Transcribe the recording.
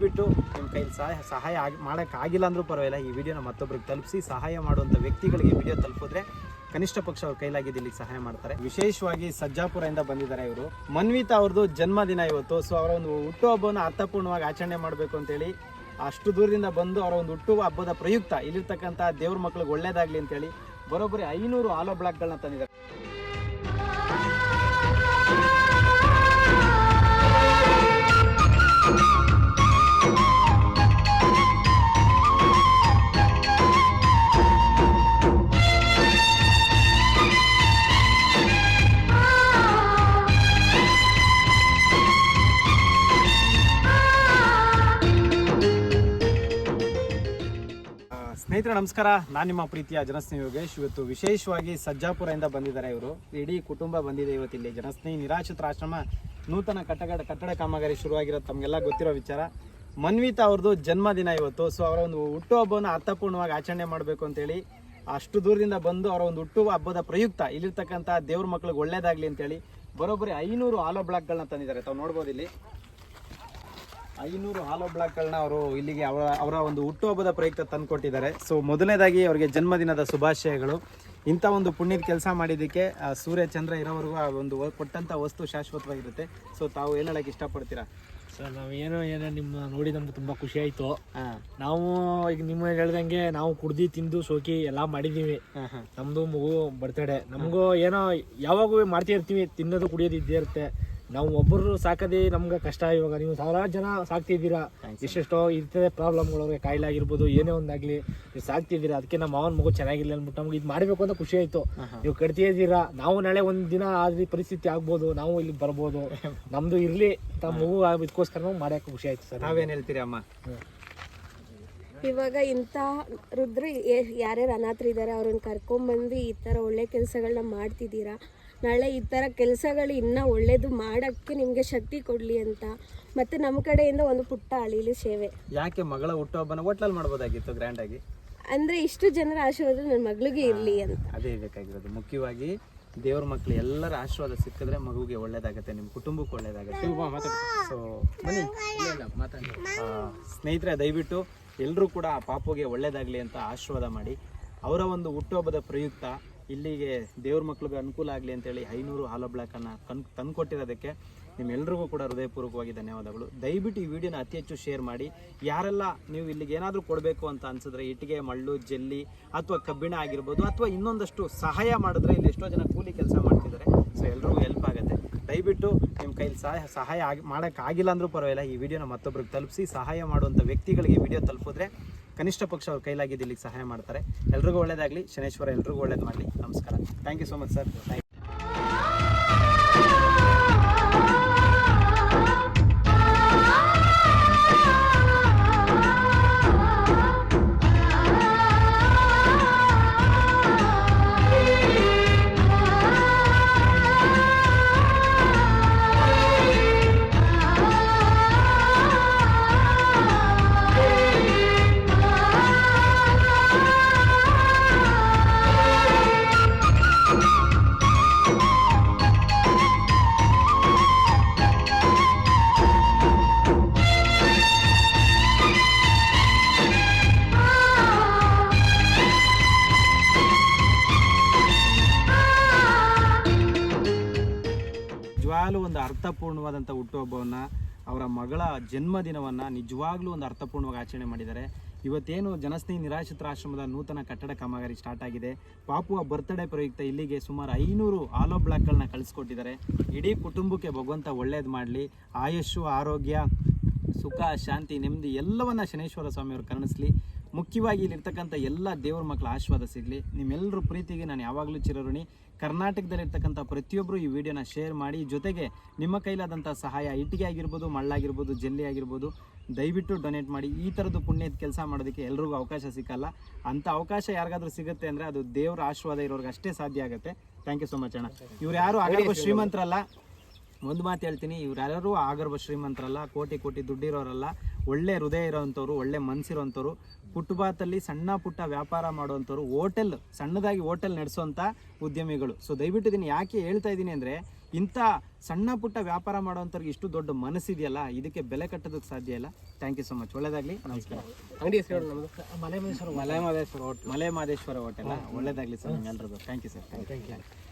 ದಯವಿಟ್ಟು ನಿಮ್ಮ ಕೈಲಿ ಸಹಾಯ ಸಹಾಯ ಆಗಿ ಮಾಡೋಕ್ಕಾಗಿಲ್ಲ ಅಂದರೂ ಪರವಾಗಿಲ್ಲ. ಈ ವಿಡಿಯೋನ ಮತ್ತೊಬ್ಬರಿಗೆ ತಲುಪಿಸಿ ಸಹಾಯ ಮಾಡುವಂಥ ವ್ಯಕ್ತಿಗಳಿಗೆ ವಿಡಿಯೋ ತಲುಪಿದ್ರೆ ಕನಿಷ್ಠ ಪಕ್ಷ ಅವ್ರ ಕೈಲಾಗಿದ್ದು ಇಲ್ಲಿಗೆ ಸಹಾಯ ಮಾಡ್ತಾರೆ. ವಿಶೇಷವಾಗಿ ಸಜ್ಜಾಪುರದಿಂದ ಬಂದಿದ್ದಾರೆ ಇವರು. ಮನ್ವಿತಾ ಅವ್ರದ್ದು ಜನ್ಮದಿನ ಇವತ್ತು. ಸೊ ಅವರ ಒಂದು ಹುಟ್ಟುಹಬ್ಬವನ್ನು ಅರ್ಥಪೂರ್ಣವಾಗಿ ಆಚರಣೆ ಮಾಡಬೇಕು ಅಂತೇಳಿ ಅಷ್ಟು ದೂರದಿಂದ ಬಂದು ಅವರ ಒಂದು ಹುಟ್ಟು ಹಬ್ಬದ ಪ್ರಯುಕ್ತ ಇಲ್ಲಿರ್ತಕ್ಕಂಥ ದೇವ್ರ ಮಕ್ಳಿಗೆ ಒಳ್ಳೇದಾಗಲಿ ಅಂತೇಳಿ ಬರೋಬ್ಬರಿ ಐನೂರು ಆಲೋ ಬ್ಲಾಕ್ಗಳನ್ನ ತಂದಿದ್ದಾರೆ. ಸ್ನೇಹಿತರೆ, ನಮಸ್ಕಾರ. ನಾನು ನಿಮ್ಮ ಪ್ರೀತಿಯ ಜನಸ್ನೇಹಿ ಯೋಗೇಶ್. ಇವತ್ತು ವಿಶೇಷವಾಗಿ ಸಜ್ಜಾಪುರದಿಂದ ಬಂದಿದ್ದಾರೆ ಇವರು. ಇಡೀ ಕುಟುಂಬ ಬಂದಿದೆ ಇವತ್ತು ಇಲ್ಲಿ. ಜನಸ್ನೇಹಿ, ನಿರಾಶ್ರಿತ ಆಶ್ರಮ, ನೂತನ ಕಟ್ಟಡ ಕಟ್ಟಡ ಕಾಮಗಾರಿ ಶುರುವಾಗಿರೋದು ತಮಗೆಲ್ಲ ಗೊತ್ತಿರೋ ವಿಚಾರ. ಮನ್ವಿತಾ ಅವ್ರದ್ದು ಜನ್ಮದಿನ ಇವತ್ತು. ಸೊ ಅವರ ಒಂದು ಹುಟ್ಟುಹಬ್ಬವನ್ನು ಅರ್ಥಪೂರ್ಣವಾಗಿ ಆಚರಣೆ ಮಾಡಬೇಕು ಅಂತೇಳಿ, ಅಷ್ಟು ದೂರದಿಂದ ಬಂದು ಅವರ ಒಂದು ಹುಟ್ಟು ಹಬ್ಬದ ಪ್ರಯುಕ್ತ, ಇಲ್ಲಿರ್ತಕ್ಕಂಥ ದೇವ್ರ ಮಕ್ಕಳಿಗೆ ಒಳ್ಳೇದಾಗ್ಲಿ ಅಂತೇಳಿ, ಬರೋಬ್ಬರಿ ಐನೂರು ಆಲೋ ಬ್ಲಾಕ್ಗಳನ್ನ ತಂದಿದ್ದಾರೆ. ತಾವು ನೋಡ್ಬೋದು ಇಲ್ಲಿ. ಐನೂರು ಹಾಲೋ ಬ್ಲಾಕ್ಗಳನ್ನ ಅವರು ಇಲ್ಲಿಗೆ ಅವರ ಅವರ ಒಂದು ಹುಟ್ಟುಹಬ್ಬದ ಪ್ರಯುಕ್ತ ತಂದುಕೊಟ್ಟಿದ್ದಾರೆ. ಸೊ ಮೊದಲನೇದಾಗಿ ಅವರಿಗೆ ಜನ್ಮದಿನದ ಶುಭಾಶಯಗಳು. ಇಂಥ ಒಂದು ಪುಣ್ಯದ ಕೆಲಸ ಮಾಡಿದ್ದಕ್ಕೆ ಸೂರ್ಯ ಚಂದ್ರ ಇರೋವರೆಗೂ ಆ ಒಂದು ಕೊಟ್ಟಂಥ ವಸ್ತು ಶಾಶ್ವತವಾಗಿರುತ್ತೆ. ಸೊ ತಾವು ಏನು ಹೇಳಕ್ಕೆ ಇಷ್ಟಪಡ್ತೀರಾ? ಸರ್ ನಾವೇನೋ ಏನೋ ನಿಮ್ಮ ನೋಡಿ ನಮ್ಗೆ ತುಂಬ ಖುಷಿ ಆಯಿತು. ನಾವು ಈಗ ನಿಮ್ಮ ಹೇಳ್ದಂಗೆ ನಾವು ಕುಡ್ದು ತಿಂದು ಸೋಕಿ ಎಲ್ಲ ಮಾಡಿದ್ದೀವಿ ನಮ್ಮದು ಮಗು ಬರ್ತಡೆ ನಮಗೂ ಏನೋ ಯಾವಾಗೂ ಮಾಡ್ತಾ ಇರ್ತೀವಿ ತಿನ್ನೋದು ಕುಡಿಯೋದು ಇದ್ದೇ ಇರುತ್ತೆ. ನಾವು ಒಬ್ಬರು ಸಾಕದೇ ನಮ್ಗೆ ಕಷ್ಟ. ಇವಾಗ ನೀವು ಸಾವಿರಾರು ಜನ ಸಾಕ್ತಿದ್ದೀರಾ. ಇಷ್ಟೆಷ್ಟೋ ಇರ್ತದೆ ಪ್ರಾಬ್ಲಮ್ಗಳು ಅವ್ರಿಗೆ ಕಾಯಿಲೆ ಆಗಿರ್ಬೋದು ಏನೇ ಒಂದಾಗಲಿ ನೀವು ಸಾಕ್ತಿದ್ದೀರಾ. ಅದಕ್ಕೆ ನಮ್ಮ ಮಾವನ ಮಗು ಚೆನ್ನಾಗಿಲ್ಲ ಅಂದ್ಬಿಟ್ಟು ನಮ್ಗೆ ಇದು ಮಾಡಬೇಕು ಅಂತ ಖುಷಿ ಆಯಿತು. ನೀವು ಕಟ್ತಾ ಇದ್ದೀರಾ? ನಾವು ನಾಳೆ ಒಂದು ದಿನ ಆದ್ರೆ ಪರಿಸ್ಥಿತಿ ಆಗ್ಬೋದು. ನಾವು ಇಲ್ಲಿ ಬರ್ಬೋದು. ನಮ್ಮದು ಇರಲಿ. ತಮ್ಮ ಮಗು ಇದಕ್ಕೋಸ್ಕರ ನಾವು ಮಾಡೋಕೆ ಖುಷಿ ಆಯಿತು ಸರ್ ನಾವೇನು ಹೇಳ್ತೀರಿ ಅಮ್ಮ? ಇವಾಗ ಇಂಥ ರುದ್ರ ಯಾರ್ಯಾರು ಅನಾಥರಿದ್ದಾರೆ ಅವ್ರನ್ನ ಕರ್ಕೊಂಬಂದು ಈ ಥರ ಒಳ್ಳೆ ಕೆಲಸಗಳನ್ನ ಮಾಡ್ತಿದ್ದೀರಾ? ನಾಳೆ ಈ ಥರ ಕೆಲಸಗಳು ಇನ್ನೂ ಒಳ್ಳೇದು ಮಾಡೋಕ್ಕೆ ನಿಮಗೆ ಶಕ್ತಿ ಕೊಡಲಿ ಅಂತ. ಮತ್ತು ನಮ್ಮ ಕಡೆಯಿಂದ ಒಂದು ಪುಟ್ಟ ಅಳಿಲು ಸೇವೆ. ಯಾಕೆ ಮಗಳ ಹುಟ್ಟುಹಬ್ಬನ ಹೋಟ್ಲಲ್ಲಿ ಮಾಡ್ಬೋದಾಗಿತ್ತು ಗ್ರ್ಯಾಂಡಾಗಿ ಅಂದರೆ ಇಷ್ಟು ಜನರ ಆಶೀರ್ವಾದ ನನ್ನ ಮಗಳಿಗೆ ಇರಲಿ ಅಂತ. ಅದೇ ಬೇಕಾಗಿರೋದು. ಮುಖ್ಯವಾಗಿ ದೇವ್ರ ಮಕ್ಕಳು ಎಲ್ಲರ ಆಶೀರ್ವಾದ ಸಿಕ್ಕಿದ್ರೆ ಮಗುಗೆ ಒಳ್ಳೇದಾಗುತ್ತೆ ನಿಮ್ಮ ಕುಟುಂಬಕ್ಕೆ ಒಳ್ಳೇದಾಗತ್ತೆ. ಸೊ ಬನ್ನಿ. ಮಾತಾಡಿ ಸ್ನೇಹಿತರೆ ದಯವಿಟ್ಟು ಎಲ್ಲರೂ ಕೂಡ ಆ ಪಾಪುಗೆ ಒಳ್ಳೆಯದಾಗಲಿ ಅಂತ ಆಶೀರ್ವಾದ ಮಾಡಿ ಅವರ ಒಂದು ಹುಟ್ಟುಹಬ್ಬದ ಪ್ರಯುಕ್ತ ಇಲ್ಲಿಗೆ ದೇವ್ರ ಮಕ್ಳಿಗೆ ಅನುಕೂಲ ಆಗಲಿ ಅಂತೇಳಿ ಐನೂರು ಹಾಲು ಬ್ಲಾಕನ್ನು ಕನ್, ತಂದುಕೊಟ್ಟಿರೋದಕ್ಕೆ ನಿಮ್ಮೆಲ್ಲರಿಗೂ ಕೂಡ ಹೃದಯಪೂರ್ವಕವಾಗಿ ಧನ್ಯವಾದಗಳು. ದಯವಿಟ್ಟು ಈ ವಿಡಿಯೋನ ಅತಿ ಹೆಚ್ಚು ಶೇರ್ ಮಾಡಿ. ಯಾರೆಲ್ಲ ನೀವು ಇಲ್ಲಿಗೆ ಏನಾದರೂ ಕೊಡಬೇಕು ಅಂತ ಅನ್ಸಿದ್ರೆ ಇಟ್ಟಿಗೆ, ಮಳ್ಳು, ಜೆಲ್ಲಿ ಅಥವಾ ಕಬ್ಬಿಣ ಆಗಿರ್ಬೋದು ಅಥವಾ ಇನ್ನೊಂದಷ್ಟು ಸಹಾಯ ಮಾಡಿದ್ರೆ ಇಲ್ಲಿ ಎಷ್ಟೋ ಜನ ಕೂಲಿ ಕೆಲಸ ಮಾಡ್ತಿದ್ದಾರೆ ಸೊ ಎಲ್ರಿಗೂ ಹೆಲ್ಪ್ ಆಗುತ್ತೆ ದಯವಿಟ್ಟು ನಿಮ್ಮ ಕೈಲಿ ಸಹಾಯ ಸಹಾಯ ಆಗಿ ಮಾಡೋಕ್ಕಾಗಿಲ್ಲ ಅಂದರೂ ಪರವಾಗಿಲ್ಲ. ಈ ವಿಡಿಯೋನ ಮತ್ತೊಬ್ರಿಗೆ ತಲುಪಿಸಿ, ಸಹಾಯ ಮಾಡುವಂಥ ವ್ಯಕ್ತಿಗಳಿಗೆ ವಿಡಿಯೋ ತಲುಪಿದ್ರೆ ಕನಿಷ್ಠ ಪಕ್ಷ ಅವ್ರ ಕೈಲಾಗಿದ್ದು ಇಲ್ಲಿಗೆ ಸಹಾಯ ಮಾಡ್ತಾರೆ. ಎಲ್ರಿಗೂ ಒಳ್ಳೇದಾಗಲಿ. ಶನೇಶ್ವರ, ಎಲ್ರಿಗೂ ಒಳ್ಳೇದು ಮಾಡಲಿ. ನಮಸ್ಕಾರ. Thank you so much sir ನಿಜವಾಗ್ಲೂ ಒಂದು ಅರ್ಥಪೂರ್ಣವಾದಂಥ ಹುಟ್ಟುಹಬ್ಬವನ್ನು ಅವರ ಮಗಳ ಜನ್ಮದಿನವನ್ನು ನಿಜವಾಗ್ಲೂ ಒಂದು ಅರ್ಥಪೂರ್ಣವಾಗಿ ಆಚರಣೆ ಮಾಡಿದ್ದಾರೆ. ಇವತ್ತೇನು ಜನಸ್ನೇಹಿ ನಿರಾಶ್ರಿತರ ಆಶ್ರಮದ ನೂತನ ಕಟ್ಟಡ ಕಾಮಗಾರಿ ಸ್ಟಾರ್ಟ್ ಆಗಿದೆ. ಪಾಪುವ ಬರ್ತ್ಡೇ ಪ್ರಯುಕ್ತ ಇಲ್ಲಿಗೆ ಸುಮಾರು ಐನೂರು ಆಲೋ ಬ್ಲಾಕ್ಗಳನ್ನ ಕಳಿಸ್ಕೊಟ್ಟಿದ್ದಾರೆ. ಇಡೀ ಕುಟುಂಬಕ್ಕೆ ಭಗವಂತ ಒಳ್ಳೇದು ಮಾಡಲಿ. ಆಯುಷು, ಆರೋಗ್ಯ, ಸುಖ, ಶಾಂತಿ, ನೆಮ್ಮದಿ ಎಲ್ಲವನ್ನ ಶನೇಶ್ವರ ಸ್ವಾಮಿಯವರು ಕರುಣಿಸ್ಲಿ. ಮುಖ್ಯವಾಗಿ ಇಲ್ಲಿರ್ತಕ್ಕಂಥ ಎಲ್ಲ ದೇವ್ರ ಮಕ್ಕಳ ಆಶೀರ್ವಾದ ಸಿಗಲಿ. ನಿಮ್ಮೆಲ್ಲರ ಪ್ರೀತಿಗೆ ನಾನು ಯಾವಾಗಲೂ ಚಿರಋಣಿ. ಕರ್ನಾಟಕದಲ್ಲಿರ್ತಕ್ಕಂಥ ಪ್ರತಿಯೊಬ್ಬರು ಈ ವಿಡಿಯೋನ ಶೇರ್ ಮಾಡಿ. ಜೊತೆಗೆ ನಿಮ್ಮ ಕೈಲಾದಂಥ ಸಹಾಯ ಇಟ್ಟಿಗೆ ಆಗಿರ್ಬೋದು, ಮಳ್ಳಾಗಿರ್ಬೋದು, ಜಲ್ಲಿ ಆಗಿರ್ಬೋದು, ದಯವಿಟ್ಟು ಡೊನೇಟ್ ಮಾಡಿ. ಈ ಥರದ್ದು ಪುಣ್ಯದ ಕೆಲಸ ಮಾಡೋದಕ್ಕೆ ಎಲ್ರಿಗೂ ಅವಕಾಶ ಸಿಕ್ಕಲ್ಲ. ಅಂಥ ಅವಕಾಶ ಯಾರಿಗಾದ್ರೂ ಸಿಗುತ್ತೆ ಅಂದರೆ ಅದು ದೇವರ ಆಶೀರ್ವಾದ ಇರೋರ್ಗೆ ಅಷ್ಟೇ ಸಾಧ್ಯ ಆಗುತ್ತೆ. ಥ್ಯಾಂಕ್ ಯು ಸೊ ಮಚ್ ಅಣ್ಣ. ಇವ್ರು ಯಾರು ಆಗರ್ಭ ಶ್ರೀಮಂತರಲ್ಲ. ಒಂದು ಮಾತು ಹೇಳ್ತೀನಿ. ಇವ್ರು ಆಗರ್ಭ ಶ್ರೀಮಂತರಲ್ಲ. ಕೋಟಿ ಕೋಟಿ ದುಡ್ಡಿರೋರಲ್ಲ. ಒಳ್ಳೆ ಹೃದಯ ಇರೋವಂಥವ್ರು ಒಳ್ಳೆ ಮನಸ್ಸಿರೋವಂಥವ್ರು ಫುಟ್ಪಾತಲ್ಲಿ ಸಣ್ಣ ಪುಟ್ಟ ವ್ಯಾಪಾರ ಮಾಡುವಂಥವ್ರು ಹೋಟೆಲ್ ಸಣ್ಣದಾಗಿ ಹೋಟೆಲ್ ನಡೆಸುವಂಥ ಉದ್ಯಮಿಗಳು. ಸೊ ದಯವಿಟ್ಟು ಇದನ್ನು ಯಾಕೆ ಹೇಳ್ತಾ ಇದ್ದೀನಿ ಅಂದರೆ ಇಂಥ ಸಣ್ಣ ಪುಟ್ಟ ವ್ಯಾಪಾರ ಮಾಡೋವಂಥವ್ರಿಗೆ ಇಷ್ಟು ದೊಡ್ಡ ಮನಸ್ಸಿದೆಯಲ್ಲ ಇದಕ್ಕೆ ಬೆಲೆ ಕಟ್ಟೋದಕ್ಕೆ ಸಾಧ್ಯ ಇಲ್ಲ. ಥ್ಯಾಂಕ್ ಯು ಸೊ ಮಚ್ ಒಳ್ಳೇದಾಗ್ಲಿ. ನಮಸ್ಕಾರ. ಅಂಗಡಿ ಮಲೆ ಮಹೇಶ್ವರ ಹೋಟೆಲ್ ಮಲೆ ಮಾದೇಶ್ವರ ಹೋಟೆಲ್ ಒಳ್ಳೇದಾಗ್ಲಿ ಸರ್ ಎಲ್ಲರದು thank you sir thank you